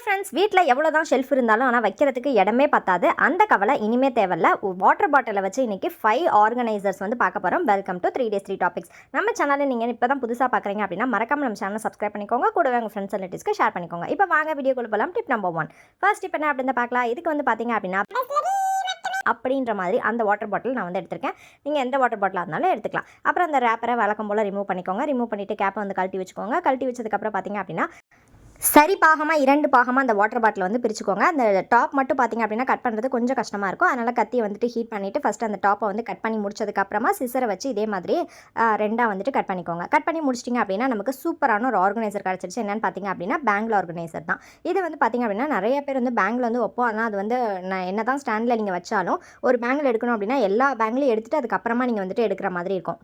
Hi friends வீட்டில் எவ்வளோ தான் ஷெல்ஃப் இருந்தாலும் ஆனால் வைக்கிறதுக்கு இடமே பத்தாது. அந்த கவலை இனிமே தேவையில்ல. வாட்டர் பாட்டிலை வச்சு இன்னைக்கு ஃபைவ் ஆர்கனைசர்ஸ் வந்து பார்க்க போகிறோம் welcome to three days three topics நம்ம சேனலில் நீங்கள் இப்போ தான் புதுசாக பார்க்குறீங்க அப்படின்னா மறக்காம நம்ம சேனலை சப்ஸ்கிரைப் பண்ணிக்கோங்க. கூடவே உங்கள் ஃப்ரெண்ட்ஸ் ரிலேட்டிவ்ஸ்க்கு ஷேர் பண்ணிக்கோங்க. இப்போ வாங்க வீடியோக்குள்ள போகலாம் டிப் நம்பர் ஒன் ஃபர்ஸ்ட் இப்போ என்ன அப்படின்னு பார்க்கலாம். இதுக்கு வந்து பார்த்தீங்க அப்படின்னா அப்படின்ற மாதிரி அந்த வாட்டர் பாட்டில் நான் வந்து எடுத்திருக்கேன். நீங்கள் எந்த வாட்டர் பாட்டிலாக இருந்தாலும் எடுத்துக்கலாம். அப்புறம் அந்த ரேப்பரை வழக்கம் போல் ரிமூவ் பண்ணிக்கோங்க. ரிமூவ் பண்ணிவிட்டு கேப்பை வந்து கழட்டி வச்சுக்கோங்க. கழட்டி வச்சதுக்கப்புறம் பார்த்தீங்க அப்படின்னா சரி பாகமாக இரண்டு பாகமாக அந்த வாட்டர் பாட்டில் வந்து பிரிச்சுக்கோங்க. அந்த டாப் மட்டும் பார்த்தீங்க அப்படின்னா கட் பண்ணுறது கொஞ்சம் கஷ்டமாக இருக்கும். அதனால் கத்தியை வந்துட்டு ஹீட் பண்ணிவிட்டு ஃபஸ்ட்டு அந்த டாப்பை வந்து கட் பண்ணி முடிச்சதுக்கப்புறமா சிசரை வச்சு இதே மாதிரி ரெண்டாக வந்துட்டு கட் பண்ணிக்கோங்க. கட் பண்ணி முடிச்சிட்டிங்க அப்படின்னா நமக்கு சூப்பரான ஒரு ஆர்கனைசர் கிடச்சிருச்சு. என்னென்னு பார்த்தீங்க அப்படின்னா பேங்கில் ஆர்கனைசர் தான். இது வந்து பார்த்தீங்க அப்படின்னா நிறைய பேர் வந்து பேங்கில் வந்து வைப்போம். ஆனால் அது வந்து நான் என்ன தான் ஸ்டாண்டில் நீங்கள் வச்சாலும் ஒரு பேங்கில் எடுக்கணும் அப்படின்னா எல்லா பேங்க்லையும் எடுத்துகிட்டு அதுக்கப்புறமா நீங்கள் வந்துட்டு எடுக்கிற மாதிரி இருக்கும்.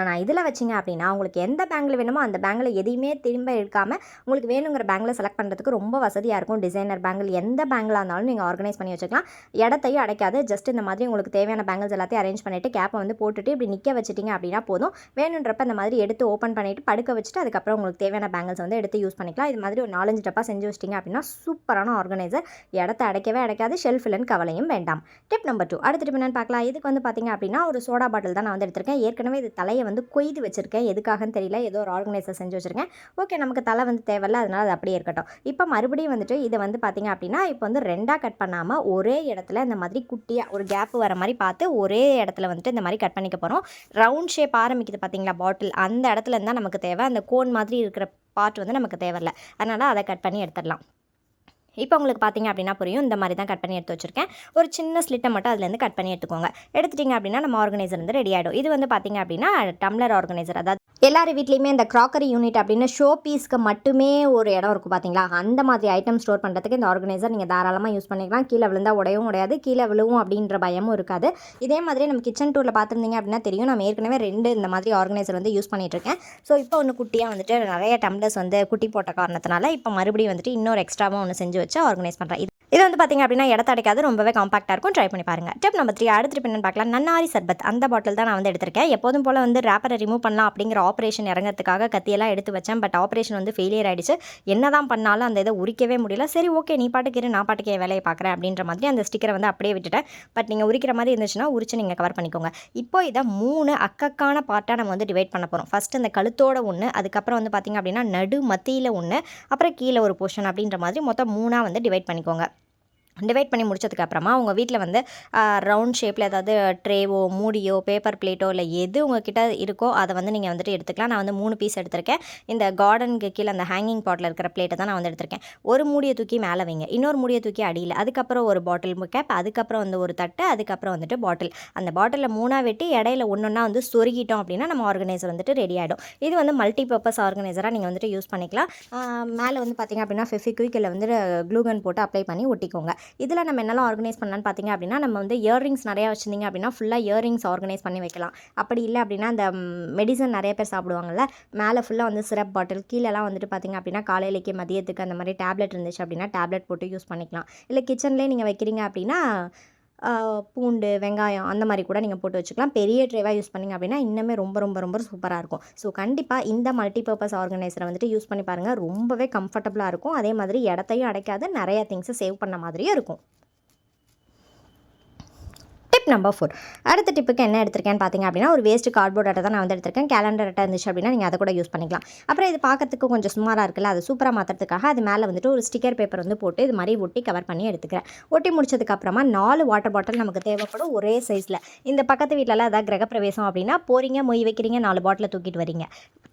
ஆனால் இதில் வச்சிங்க அப்படின்னா உங்களுக்கு எந்த பேங்கில் வேணுமோ அந்த பேங்கில் எதையுமே திரும்ப எடுக்காமல் உங்களுக்கு வேணுங்கிற பேங்கில் செலக்ட் பண்ணுறதுக்கு ரொம்ப வசதியாக இருக்கும். டிசைனர் பேங்கில் எந்த பேங்கில் இருந்தாலும் நீங்கள் ஆர்கனைஸ் பண்ணி வச்சுக்கலாம். இடத்தையும் அடைக்காது. ஜஸ்ட் இந்த மாதிரி உங்களுக்கு தேவையான பேங்கிள்ஸ் எல்லாத்தையும் அரேஞ்ச் பண்ணிவிட்டு கேப்பை வந்து போட்டுட்டு இப்படி நிற்க வச்சிட்டிங்க அப்படின்னா போதும். வேணுன்றப்ப இந்த மாதிரி எடுத்து ஓப்பன் பண்ணிவிட்டு படுக்க வச்சுட்டு அதுக்கப்புறம் உங்களுக்கு தேவையான பேங்கிள்ஸ் வந்து எடுத்து யூஸ் பண்ணிக்கலாம். இது மாதிரி ஒரு நாலஞ்சு டப்பா செஞ்சு வச்சிட்டிங்க அப்படின்னா சூப்பரான ஆர்கனைசர் இடத்த அடைக்கவே அடைக்காது. ஷெல்ஃப் கவலையும் வேண்டாம். டிப் நம்பர் டூ அடுத்த டிப் என்னென்னு பார்க்கலாம். இதுக்கு வந்து பார்த்திங்க அப்படின்னா ஒரு சோடா பாட்டில் தான் நான் வந்து எடுத்திருக்கேன். ஏற்கனவே இது தலையை வந்து கொய்து வச்சுருக்கேன். எதுக்காகன்னு தெரியல. ஏதோ ஒரு ஆர்கனைசர் செஞ்சு வச்சுருக்கேன். ஓகே நமக்கு தலை வந்து தேவையில்ல. அதனால் அது அப்படியே இருக்கட்டும். இப்போ மறுபடியும் வந்துட்டு இதை வந்து பார்த்திங்க அப்படின்னா இப்போ வந்து ரெண்டாக கட் பண்ணாமல் ஒரே இடத்துல இந்த மாதிரி குட்டியாக ஒரு கேப் வர மாதிரி பார்த்து ஒரே இடத்துல வந்துட்டு இந்த மாதிரி கட் பண்ணிக்க போகிறோம் ரவுண்ட் ஷேப் ஆரம்பிக்குது பார்த்தீங்களா பாட்டில் அந்த இடத்துல இருந்தால் நமக்கு தேவை. அந்த கோன் மாதிரி இருக்கிற பார்ட் வந்து நமக்கு தேவையில்ல. அதனால் அதை கட் பண்ணி எடுத்துடலாம். இப்போ உங்களுக்கு பார்த்தீங்க அப்படின்னா புரியும். இந்த மாதிரி தான் கட் பண்ணி எடுத்து வச்சுருக்கேன். ஒரு சின்ன ஸ்லிட்டை மட்டும் அதுலேருந்து கட் பண்ணி எடுத்துக்கோங்க. எடுத்துட்டிங்க அப்படின்னா நம்ம ஆர்கனைசர் வந்து ரெடி ஆகிடும் இது வந்து பார்த்தீங்க அப்படின்னா டம்ளர் ஆர்கனைசர் அதாவது எல்லார் வீட்லேயுமே இந்த க்ராக்கரி யூனிட் அப்படின்னு ஷோ பீஸ்க்கு மட்டுமே ஒரு இடம் இருக்கும் பார்த்தீங்களா? அந்த மாதிரி ஐட்டம் ஸ்டோர் பண்ணுறதுக்கு இந்த ஆர்கனைசர் நீங்கள் தாராளமாக யூஸ் பண்ணிக்கலாம். கீழே விழுந்தால் உடையவும் உடையாது. கீழே விழுவும் அப்படின்ற பயமும் இருக்காது. இதே மாதிரி நம்ம கிச்சன் டூரில் பார்த்துருந்தீங்க அப்படின்னா தெரியும். நம்ம ஏற்கனவே ரெண்டு இந்த மாதிரி ஆர்கனைசர் வந்து யூஸ் பண்ணிகிட்ருக்கேன் இருக்கேன். ஸோ இப்போ ஒன்று குட்டியாக வந்துட்டு நிறைய டம்ளர்ஸ் வந்து குட்டி போட்ட காரணத்தினால இப்போ மறுபடியும் வந்துட்டு இன்னொரு எக்ஸ்ட்ராவாக ஒன்று செஞ்சு வச்சு ஆர்கனைஸ் பண்ணுறேன் இது வந்து பார்த்தீங்க அப்படின்னா இடத்த அடைக்காது ரொம்பவே காம்பாக்டாக இருக்கும். ட்ரை பண்ணி பாருங்க. டிப் நம்பர் த்ரீ அடுத்து trip பார்க்கலாம். நன்னாரி சர்பத் அந்த பாட்டில் தான் நான் வந்து எடுத்திருக்கேன். எப்போதும் போல் வந்து ரேப்பரை ரிமூவ் பண்ணலாம் அப்படிங்கிற ஆப்ரேஷன் இறங்கிறதுக்காக கத்தியெல்லாம் எடுத்து வச்சேன். பட் ஆப்ரேஷன் வந்து ஃபெயிலியர் ஆகிடுச்சு என்ன தான் பண்ணாலும் அந்த இதை உரிக்கவே முடியல. சரி ஓகே நீ பாட்டுக்கு இரு நான் பாட்டுக்கு என் வேலையை பார்க்குறேன் அப்படின்ற மாதிரி அந்த ஸ்டிக்கரை வந்து அப்படியே விட்டுட்டேன். பட் நீங்கள் உரிக்கிற மாதிரி இருந்துச்சுன்னா உரிச்சு நீங்கள் கவர் பண்ணிக்கோங்க. இப்போ இதை மூணு அக்கக்கான பார்ட்டாக நம்ம வந்து டிவைட் பண்ண போகிறோம் ஃபஸ்ட் இந்த கழுத்தோட ஒன்று அதுக்கப்புறம் வந்து பார்த்திங்க அப்படின்னா நடு மத்தியில் ஒன்று அப்புறம் கீழே ஒரு போர்ஷன் அப்படின்ற மாதிரி மொத்தம் மூணாக வந்து டிவைட் பண்ணிக்கோங்க. டிவைட் பண்ணி முடிச்சதுக்கப்புறமா உங்கள் வீட்டில் வந்து ரவுண்ட் ஷேப்பில் ஏதாவது ட்ரேவோ மூடியோ பேப்பர் பிளேட்டோ இல்லை எது உங்ககிட்ட இருக்கோ அதை வந்து நீங்கள் வந்துட்டு எடுத்துக்கலாம். நான் வந்து மூணு பீஸ் எடுத்திருக்கேன். இந்த கார்டனுக்கு கீழே அந்த ஹேங்கிங் பாட்டில் இருக்கிற பிளேட்டை தான் நான் வந்து எடுத்திருக்கேன். ஒரு மூடியை தூக்கி மேலே வைங்க. இன்னொரு மூடியை தூக்கி அடியில். அதுக்கப்புறம் ஒரு பாட்டில் கேப் அதுக்கப்புறம் வந்து ஒரு தட்டு அதுக்கப்புறம் வந்துட்டு பாட்டில் அந்த பாட்டிலில் மூணாக வெட்டி இடையில ஒன்று ஒன்றா வந்து சொருகிட்டோம் அப்படின்னா நம்ம ஆர்கனைசர் வந்துட்டு ரெடி ஆகிடும் இது வந்து மல்டி பர்பஸ் ஆர்கனைசராக நீங்கள் வந்துட்டு யூஸ் பண்ணிக்கலாம். மேலே வந்து பார்த்திங்க அப்படின்னா ஃபெஃபிக்விக் இல்லை வந்து க்ளூகன் போட்டு அப்ளை பண்ணி ஒட்டிக்கோங்க. இதில் நம்ம என்னெல்லாம் ஆர்கனைஸ் பண்ணலான்னு பார்த்தீங்க அப்படின்னா நம்ம வந்து இயர்ரிங்ஸ் நிறையா வச்சுருந்தீங்க அப்படின்னா ஃபுல்லாக இயர்ரிங்ஸ் ஆர்கனைஸ் பண்ணி வைக்கலாம். அப்படி இல்லை அப்படின்னா அந்த மெடிசன் நிறைய பேர் சாப்பிடுவாங்கல்ல மேலே ஃபுல்லாக வந்து சிரப் பாட்டில் கீழெல்லாம் வந்துட்டு பார்த்தீங்க அப்படின்னா காலையிலேக்கு மதியத்துக்கு அந்த மாதிரி டேப்லெட் இருந்துச்சு அப்படின்னா டேப்லெட் போட்டு யூஸ் பண்ணிக்கலாம். இல்லை கிச்சன்லேயே நீங்கள் வைக்கிறீங்க அப்படின்னா பூண்டு வெங்காயம் அந்த மாதிரி கூட நீங்கள் போட்டு வச்சுக்கலாம். பெரிய ட்ரேவாக யூஸ் பண்ணிங்க அப்படின்னா இன்னுமே ரொம்ப ரொம்ப ரொம்ப சூப்பராக இருக்கும். ஸோ கண்டிப்பாக இந்த மல்டிபர்பஸ் ஆர்கனைசரை வந்துட்டு யூஸ் பண்ணி பாருங்கள் ரொம்பவே கம்ஃபர்டபுளாக இருக்கும். அதே மாதிரி இடத்தையும் அடைக்காது. நிறையா திங்ஸை சேவ் பண்ண மாதிரியும் இருக்கும். டிப் நம்பர் ஃபோர் அடுத்த டிப்புக்கு என்ன எடுத்திருக்கேன்னு பார்த்தீங்க அப்படின்னா ஒரு வேஸ்ட் கார்ட்போர்ட் அட்டை தான் நான் வந்து எடுத்திருக்கேன். கேலண்டர் அட்டை இருந்துச்சு அப்படின்னா நீங்கள் அதை கூட யூஸ் பண்ணிக்கலாம். அப்புறம் இது பார்க்கறதுக்கு கொஞ்சம் சுமாராக இருக்குல்ல அது சூப்பராக மாற்றுறதுக்காக அது மேலே வந்துட்டு ஒரு ஸ்டிக்கர் பேப்பர் வந்து போட்டு இது மாதிரி ஒட்டி கவர் பண்ணி எடுத்துக்கிறேன். ஒட்டி முடிச்சதுக்கப்புறமா நாலு வாட்டர் பாட்டில் நமக்கு தேவைப்படும் ஒரே சைஸில் இந்த பக்கத்து வீட்டிலலாம் ஏதாவது கிரகப்பிரவேசம் அப்படின்னா போகிறீங்க மொய் வைக்கிறீங்க நாலு பாட்டில் தூக்கிட்டு வரீங்க.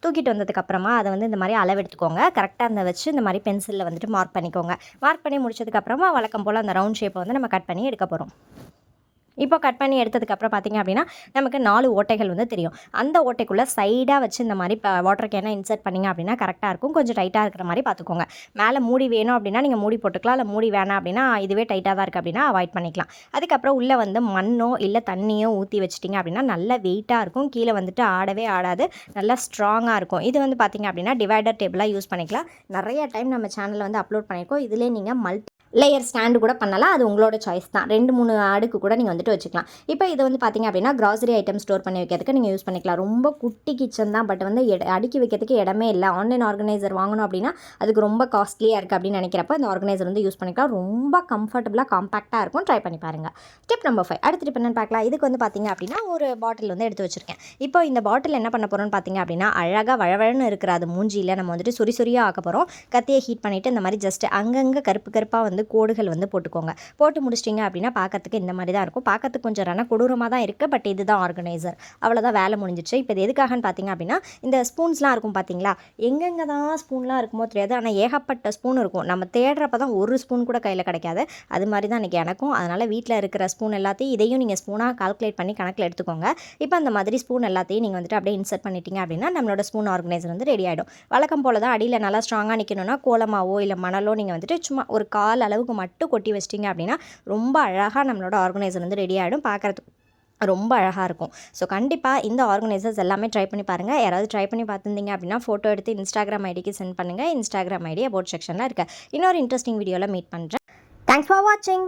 தூக்கிட்டு வந்ததுக்கப்புறமா அதை வந்து இந்த மாதிரி அளவு எடுத்துக்கோங்க. கரெக்டாக அந்த வச்சு இந்த மாதிரி பென்சிலில் வந்துட்டு மார்க் பண்ணிக்கோங்க. மார்க் பண்ணி முடிச்சதுக்கப்புறமா வழக்கம் போல் அந்த ரவுண்ட் ஷேப்பை வந்து நம்ம கட் பண்ணி எடுக்க போகிறோம் இப்போ கட் பண்ணி எடுத்ததுக்கப்புறம் பார்த்தீங்க அப்படின்னா நமக்கு நாலு ஓட்டைகள் வந்து தெரியும். அந்த ஓட்டைக்குள்ளே சைடாக வச்சு இந்த மாதிரி வாட்டர் கேனை இன்சர்ட் பண்ணிங்க அப்படின்னா கரெக்டாக இருக்கும். கொஞ்சம் டைட்டாக இருக்கிற மாதிரி பார்த்துக்கோங்க மேலே மூடி வேணும் அப்படின்னா நீங்கள் மூடி போட்டுக்கலாம். இல்லை மூடி வேணாம் அப்படின்னா இதுவே டைட்டாக தான் இருக்குது அப்படின்னா அவாய்ட் பண்ணிக்கலாம். அதுக்கப்புறம் உள்ளே வந்து மண்ணோ இல்லை தண்ணியோ ஊற்றி வச்சிட்டிங்க அப்படின்னா நல்லா வெயிட்டாக இருக்கும். கீழே வந்துட்டு ஆடவே ஆடாது. நல்லா ஸ்ட்ராங்காக இருக்கும். இது வந்து பார்த்திங்க அப்படின்னா டிவைடர் டேபிளாக யூஸ் பண்ணிக்கலாம். நிறைய டைம் நம்ம சேனலில் வந்து அப்லோட் பண்ணியிருக்கோம். இதிலே நீங்கள் மல்டி லேயர் ஸ்டாண்டு கூட பண்ணலாம். அது உங்களோட சாய்ஸ் தான். ரெண்டு மூணு அடுக்கு கூட நீங்கள் வந்துட்டு வச்சுக்கலாம். இப்போ இதை வந்து பார்த்தீங்க அப்படின்னா கிராசரி ஐட்டம் ஸ்டோர் பண்ணி வைக்கிறதுக்கு நீங்கள் யூஸ் பண்ணிக்கலாம். ரொம்ப குட்டி கிச்சன் தான் பட் வந்து எட- அடுக்கி வைக்கிறதுக்கு இடமே இல்லை. ஆன்லைன் ஆர்கனைசர் வாங்கணும் அப்படின்னா அதுக்கு ரொம்ப காஸ்ட்லியாக இருக்குது அப்படின்னு நினைக்கிறப்ப இந்த ஆர்கனைசர் வந்து யூஸ் பண்ணிக்கலாம். ரொம்ப கம்ஃபர்டபுளாக காம்பாக்டாக இருக்கும். ட்ரை பண்ணி பாருங்கள் டிப் நம்பர் ஃபைவ் அடுத்த டிப் என்னன்னு பார்க்கலாம் இதுக்கு வந்து பார்த்தீங்க அப்படின்னா ஒரு பாட்டில் வந்து எடுத்து வச்சுருக்கேன். இப்போ இந்த பாட்டில் என்ன பண்ண போகிறோம்னு பார்த்தீங்க அப்படின்னா அழகாக வழவழன்னு இருக்கிற அது மூஞ்சியில் நம்ம வந்துட்டு சொறி சொறியாக ஆக்க போகிறோம் கத்தியை ஹீட் பண்ணிவிட்டு இந்த மாதிரி ஜஸ்ட் அங்கங்கே கருப்பு கருப்பாக வந்து கோடுகள் வந்து போட்டுக்கோங்க. போட்டு முடிச்சிட்டிங்க அப்படின்னா பார்க்கறதுக்கு இந்த மாதிரி தான் இருக்கும். பார்க்கறதுக்கு கொஞ்சம் ரண கொடூரமாக தான் இருக்குது பட் இதுதான் ஆர்கனைசர். அவ்வளோதான் வேலை முடிஞ்சிச்சு. இப்போ இது எதுக்காகன்னு பார்த்தீங்க அப்படின்னா இந்த ஸ்பூன்ஸ்லாம் இருக்கும் பார்த்தீங்களா எங்கெங்கே தான் ஸ்பூன்லாம் இருக்குமோ தெரியாது. ஆனால் ஏகப்பட்ட ஸ்பூன் இருக்கும். நம்ம தேடுறப்ப தான் ஒரு ஸ்பூன் கூட கையில் கிடைக்காது. அது மாதிரி தான் இன்றைக்கி எனக்கும். அதனால் வீட்டில் இருக்கிற ஸ்பூன் எல்லாத்தையும் இதையும் நீங்கள் ஸ்பூனாக கால்குலேட் பண்ணி கணக்கில் எடுத்துக்கோங்க. இப்போ அந்த மாதிரி ஸ்பூன் எல்லாத்தையும் நீங்கள் வந்துட்டு அப்படியே இன்சர்ட் பண்ணிட்டீங்க அப்படின்னா நம்மளோட ஸ்பூன் ஆர்கனைசர் வந்து ரெடி ஆகிடும் வழக்கம் போல் தான் அடியில் நல்லா ஸ்ட்ராங்காக நிற்கணும்னா கோலமாவோ இல்லை மணலோ நீங்கள் வந்துட்டு சும்மா ஒரு கால் அளவுக்கு மட்டும் கொட்டி வச்சிட்டிங்க அப்படின்னா ரொம்ப அழகாக நம்மளோட ஆர்கனைசர் வந்து ரெடி ஆகிடும் பார்க்குறதுக்கு ரொம்ப அழகாக இருக்கும். ஸோ கண்டிப்பாக இந்த ஆர்கனைசர்ஸ் எல்லாமே ட்ரை பண்ணி பாருங்கள் யாராவது ட்ரை பண்ணி பார்த்துருந்தீங்க அப்படின்னா ஃபோட்டோ எடுத்து இன்ஸ்டாகிராம் ஐடிக்கு சென்ட் பண்ணுங்கள் இன்ஸ்டாகிராம் ஐடி அபவுட் செக்ஷனில் இருக்க. இன்னொரு இன்ட்ரெஸ்டிங் வீடியோவில் மீட் பண்ணுறேன் தேங்க்ஸ் ஃபார் வாட்சிங்